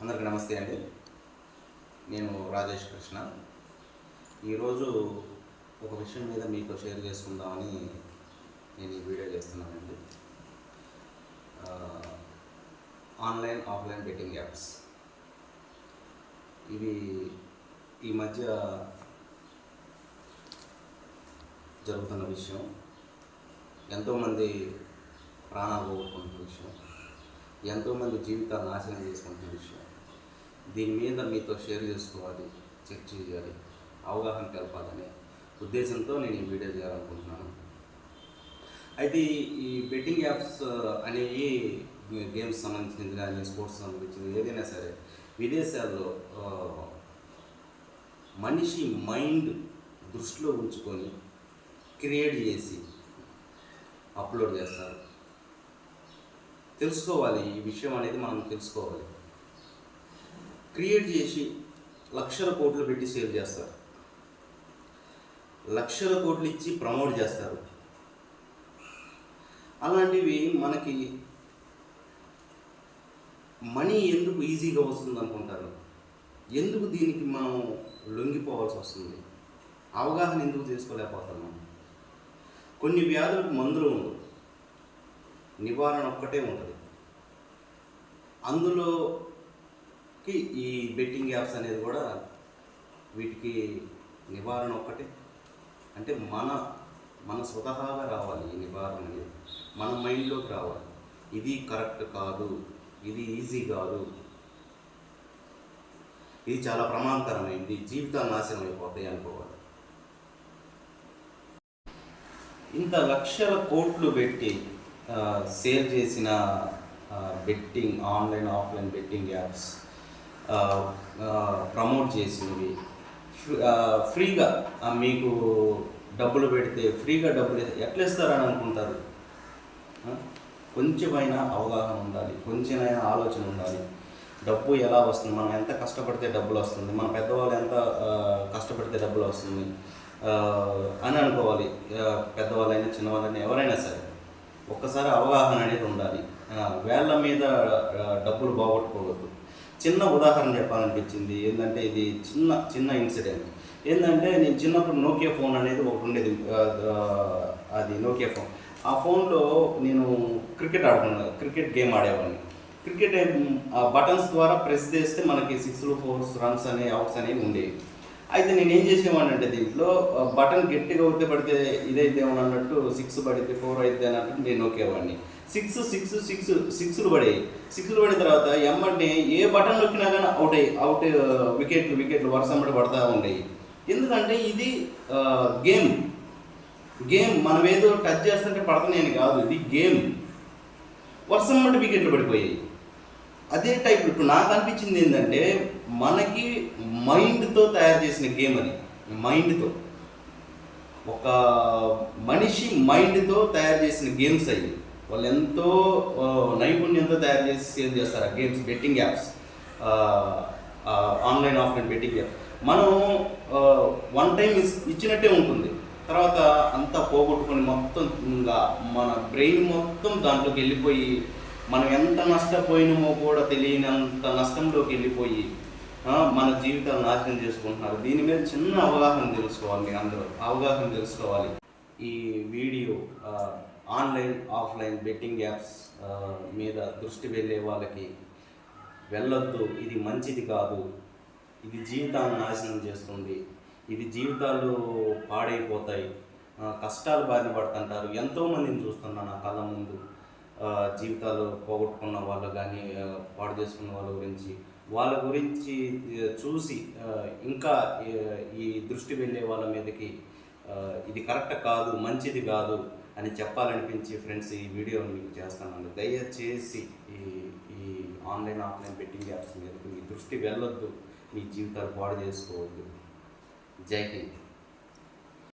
అందరికి నమస్తే అండి. నేను రాజేష్ కృష్ణ. ఈరోజు ఒక విషయం మీద మీతో షేర్ చేసుకుందామని నేను ఈ వీడియో చేస్తున్నానండి. Online offline betting apps. ఇవి ఈ మధ్య జరుగుతున్న విషయం. ఎంతోమంది ప్రాణాలు పోగొట్టుకుంటున్న విషయం. ఎంతోమంది జీవితాలు నాశనం చేసుకుంటున్న విషయం. దీని మీద మీతో షేర్ చేసుకోవాలి చర్చ చేయాలి అవగాహన తెలపాలనే ఉద్దేశంతో నేను ఈ వీడియో చేయాలనుకుంటున్నాను. అయితే ఈ- బెట్టింగ్ యాప్స్ అనేవి గేమ్స్ సంబంధించింది కానీ స్పోర్ట్స్ సంబంధించింది ఏదైనా సరే విదేశాల్లో మనిషి మైండ్ దృష్టిలో ఉంచుకొని క్రియేట్ చేసి అప్లోడ్ చేస్తారు. తెలుసుకోవాలి. ఈ విషయం అనేది మనం తెలుసుకోవాలి. క్రియేట్ చేసి లక్షల కోట్లు పెట్టి సేల్ చేస్తారు. లక్షల కోట్లు ఇచ్చి ప్రమోట్ చేస్తారు. అలాంటివి మనకి మనీ ఎందుకు ఈజీగా వస్తుంది అనుకుంటారు ఎందుకు దీనికి మనం లొంగిపోవాల్సి వస్తుంది? అవగాహన ఎందుకు చేసుకోలేకపోతున్నాం? కొన్ని వ్యాధులకు మందులు ఉండవు. నివారణ ఒక్కటే ఉంటుంది. అందులోకి ఈ బెట్టింగ్ యాప్స్ అనేది కూడా వీటికి నివారణ ఒక్కటే. అంటే మన మన స్వతహాగా రావాలి ఈ నివారణ అనేది. మన మైండ్లోకి రావాలి. ఇది కరెక్ట్ కాదు ఇది ఈజీ కాదు. ఇది చాలా ప్రమాదకరమైంది జీవితాలు నాశనం అయిపోతాయి అనుకోవాలి. ఇంత లక్షల కోట్లు పెట్టి సేల్ చేసిన betting online offline betting apps promote చేసినవి. ఫ్రీగా మీకు డబ్బులు పెడితే ఫ్రీగా డబ్బులు ఎట్లా ఇస్తారని అనుకుంటారు? కొంచెమైనా అవగాహన ఉండాలి కొంచెమైనా ఆలోచన ఉండాలి. డబ్బు ఎలా వస్తుంది? మనం ఎంత కష్టపడితే డబ్బులు వస్తుంది? మన పెద్దవాళ్ళు ఎంత కష్టపడితే డబ్బులు వస్తుంది? అని అనుకోవాలి. పెద్దవాళ్ళైనా చిన్నవాళ్ళైనా ఎవరైనా సరే. ఒక్కసారి అవగాహన అనేది ఉండాలి. వేళ్ళ మీద డబ్బులు బాగొట్టుకోవద్దు. చిన్న ఉదాహరణ చెప్పాలనిపించింది. ఏంటంటే ఇది చిన్న చిన్న ఇన్సిడెంట్. ఏంటంటే నేను చిన్నప్పుడు నోకియా ఫోన్ అనేది ఒకటి ఉండేది. అది నోకియా ఫోన్. ఆ ఫోన్లో నేను క్రికెట్ ఆడుకున్నాను క్రికెట్ గేమ్ ఆడేవాడిని. క్రికెట్ ఆ బటన్స్ ద్వారా ప్రెస్ చేస్తే మనకి సిక్స్లు ఫోర్స్ రన్స్ అనే అవుట్స్ అనేవి ఉండేవి. అయితే నేను ఏం చేసేవాడిని అంటే దీంట్లో బటన్ గట్టిగా ఉంటే పడితే ఇదైతే అన్నట్టు సిక్స్ పడితే ఫోర్ అయితే అన్నట్టు నేను నొక్కేవాడిని. సిక్స్ సిక్స్ సిక్స్ సిక్స్లు పడేవి సిక్స్లు పడిన తర్వాత ఎమ్మంటే ఏ బటన్ నొక్కినా కానీ అవుట్ అయ్యి అవుట్ వికెట్లు వికెట్లు వరుసమ్మడి పడతా ఉండేవి ఎందుకంటే ఇది గేమ్. గేమ్ మనం ఏదో టచ్ చేస్తుంటే పడతనే కాదు ఇది గేమ్. వర్షం బట్టి వికెట్లు పడిపోయాయి. అదే టైప్ ఇప్పుడు నాకు అనిపించింది ఏంటంటే మనకి మైండ్తో తయారు చేసిన గేమ్ అది. మైండ్తో ఒక మనిషి మైండ్తో తయారు చేసిన గేమ్స్ అయ్యి వాళ్ళు ఎంతో నైపుణ్యంతో తయారు చేసి సేల్ చేస్తారు ఆ games betting apps online offline betting apps మనం వన్ టైం ఇచ్చినట్టే ఉంటుంది. తర్వాత అంతా పోగొట్టుకొని మొత్తం ఇంకా మన బ్రెయిన్ మొత్తం దాంట్లోకి వెళ్ళిపోయి మనం ఎంత నష్టపోయినామో కూడా తెలియనంత నష్టంలోకి వెళ్ళిపోయి మన జీవితాలు నాశనం చేసుకుంటున్నారు. దీని మీద చిన్న అవగాహన తెలుసుకోవాలి మీరు అందరూ. అవగాహన తెలుసుకోవాలి. ఈ video online offline betting apps మీద దృష్టి వెళ్ళే వాళ్ళకి వెళ్ళొద్దు. ఇది మంచిది కాదు. ఇది జీవితాన్ని నాశనం చేస్తుంది. ఇది జీవితాలు పాడైపోతాయి. కష్టాలు బారిన పడుతుంటారు. ఎంతోమందిని చూస్తున్నా నా కళ్ళ ముందు. జీవితాలు పోగొట్టుకున్న వాళ్ళు కానీ పాడు చేసుకున్న వాళ్ళ గురించి వాళ్ళ గురించి చూసి ఇంకా ఈ దృష్టి వెళ్ళే వాళ్ళ మీదకి ఇది కరెక్ట్ కాదు మంచిది కాదు అని చెప్పాలనిపించి ఫ్రెండ్స్ ఈ వీడియో మీకు చేస్తాను దయచేసి ఈ ఈ ఆన్లైన్ ఆఫ్లైన్ బెట్టింగ్ యాప్స్ మీదకి మీ దృష్టి వెళ్ళొద్దు మీ జీవితాలు పాడు చేసుకోవద్దు. జై హింద్.